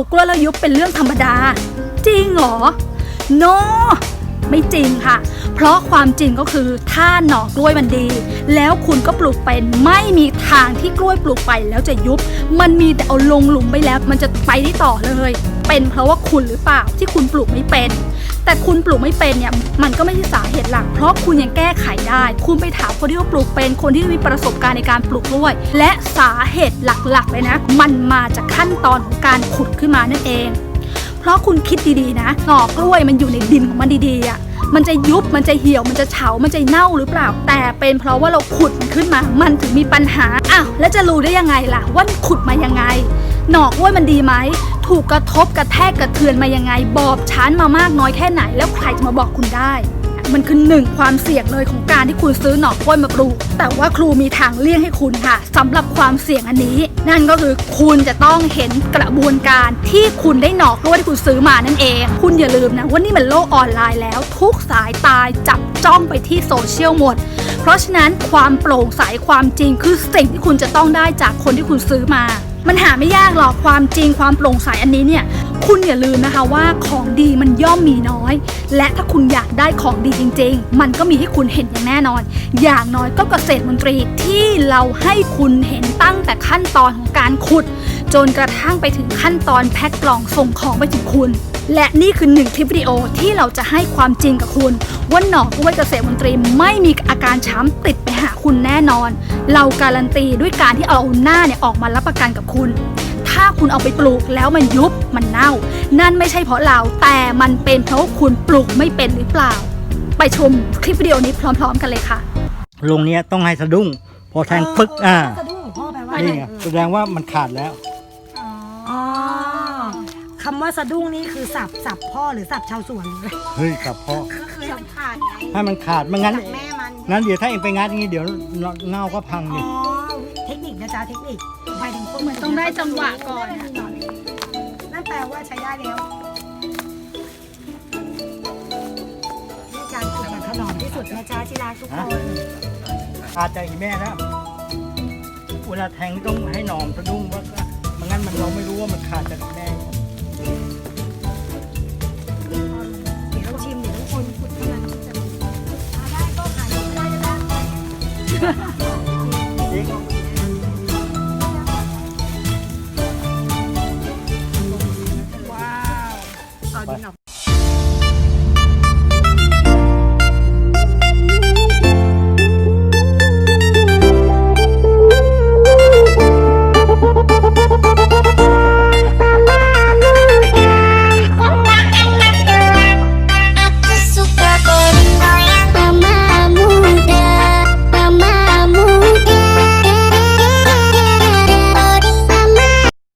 ลูกกล้วยแล้วยุบเป็นเรื่องธรรมดา จริงเหรอ โนไม่จริงค่ะ เพราะความจริงก็คือถ้าหน่อกล้วยมันดี แล้วคุณก็ปลูกเป็นไม่มีทางที่กล้วยปลูกไปแล้วจะยุบ มันมีแต่เอาลงหลุมไปแล้ว มันจะไปได้ต่อเลย เป็นเพราะว่าคุณหรือเปล่าที่คุณปลูกไม่เป็น แต่คุณปลูกไม่เป็นเนี่ยมันก็ไม่ใช่สาเหตุหลัก เพราะคุณยังแก้ไขได้ คุณไปถามคนที่ปลูกเป็นคนที่มีประสบการณ์ในการปลูกกล้วย และสาเหตุหลักๆเลยนะ มันมาจากขั้นตอนของการขุดขึ้นมานั่นเอง เพราะคุณคิดดีๆนะหน่อกล้วยมันอยู่ในดินของมันดีๆอะ มันจะยุบมันจะเหี่ยวมันจะเฉา มันจะเน่าหรือเปล่า แต่เป็นเพราะว่าเราขุดมันขึ้นมา มันถึงมีปัญหาอ้าวแล้วจะรู้ได้ยังไงล่ะว่าขุดมายังไง หนอกว้วยมันดีไหมถูกกระทบกระแทกกระเทือนมายังไง บอบช้านมามากน้อยแค่ไหน แล้วใครจะมาบอกคุณได้ มันคือหนึ่งความเสี่ยงเลยของการที่คุณซื้อหน่อกล้วยมาปลูก แต่ว่าครูมีทางเลี่ยงให้คุณค่ะสำหรับความเสี่ยงอันนี้ นั่นก็คือคุณจะต้องเห็นกระบวนการที่คุณได้หน่อกล้วยที่คุณซื้อมานั่นเอง คุณอย่าลืมนะว่านี่มันโลกออนไลน์แล้ว ทุกสายตายจับจ้องไปที่โซเชียลหมด เพราะฉะนั้นความโปร่งใสความจริงคือสิ่งที่คุณจะต้องได้จากคนที่คุณซื้อมามันหาไม่ยากหรอกความจริงความโปร่งใสอันนี้เนี่ย คุณอย่าลืมนะคะว่าของดีมันย่อมมีน้อย และถ้าคุณอยากได้ของดีจริง ๆ มันก็มีให้คุณเห็นอย่างแน่นอน อย่างน้อยก็เกษตรมนตรีที่เราให้คุณเห็นตั้งแต่ขั้นตอนของการขุด จนกระทั่งไปถึงขั้นตอนแพ็คกล่องส่งของไปถึงคุณ และนี่คือหนึ่งคลิปวิดีโอที่เราจะให้ความจริงกับคุณว่าหนอกล้วยเกษตรมนตรีไม่มีอาการช้ำติดไปหาคุณแน่นอน เราการันตีด้วยการที่เอาหน้าเนี่ยออกมารับประกันกับคุณ คุณเอาไปปลูกแล้วมันยุบมันเน่า นั่นไม่ใช่เพราะเราแต่มันเป็นเพราะว่าคุณปลูกไม่เป็นหรือเปล่า ไปชมคลิปวิดีโอนี้พร้อม ๆ กันเลยค่ะลงเนี้ยต้องให้สะดุ้ง พอแทงปึ๊กอ่าสะดุ้งของพ่อแปลว่านี่ไงแสดงว่ามันขาดแล้วอ๋อคำว่าสะดุ้งนี่คือสับสับพ่อหรือสับชาวสวนเลยเฮ้ยกับพ่อก็คือให้มันขาดไงให้มันขาดไม่งั้น จากแม่มัน นั้นเดี๋ยวถ้าเองไปงัดอย่างงี้เดี๋ยวเงาก็พังอ๋ดิอเทค นิคนะจ๊ะเทคนิคไปถึงพวกเหมือนต้องได้จังหวะก่อนอะนั่นแปลว่าใช้ได้แล้วนี่การขุดแบบถนอมที่สุดนะจ๊ะที่รักทุกคนขาดใจอีแม่แล้วเวลาแทงต้องให้หนอมสะดุ้งว่าไม่งั้นมันเราไม่รู้ว่ามันขาดจากแม่เดี๋ยวต้องชิมเดี๋ยวต้องคนขุดที่มันจะมีอ่าได้ก็ขายไม่ได้จะได้จริงเอาดินอ